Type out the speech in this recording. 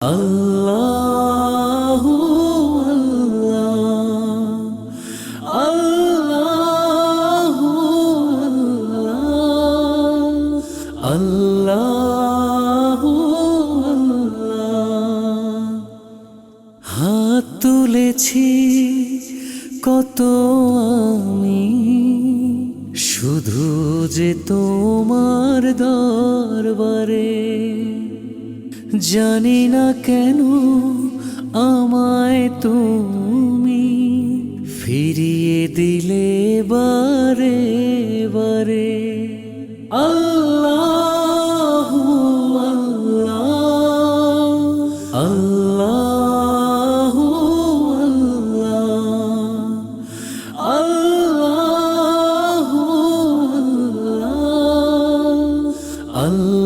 আল্লাহ আল্লাহ আল্লাহ হাত তুলেছি কত আমি শুধু যে তোমার দরবারে। জানি না কেন আমায় তুমি ফিরিয়ে দিলে বারে বারে। আল্লাহ আল্লাহ আল্লাহ আল্লাহ আল্লাহ